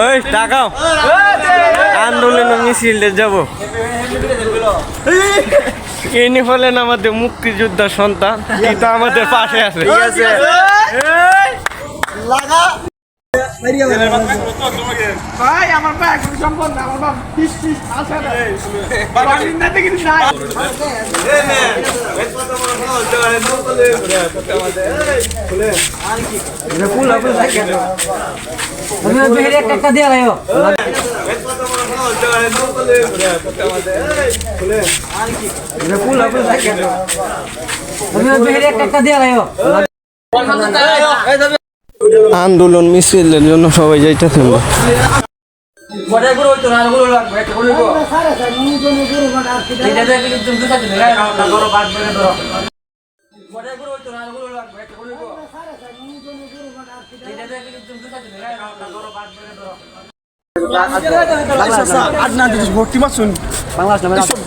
ওই টাকাও আন্দোলন মিছিলটা যাব। ইনি হলেন আমাদের মুক্তিযোদ্ধা সন্তান। কিন্তু আমাদের পাশে আছে। ঠিক আছে ভাই আমার বাপ আন্দোলন মিছিলের জন্য সবাই যাইতেছে বড় বাংলাদেশ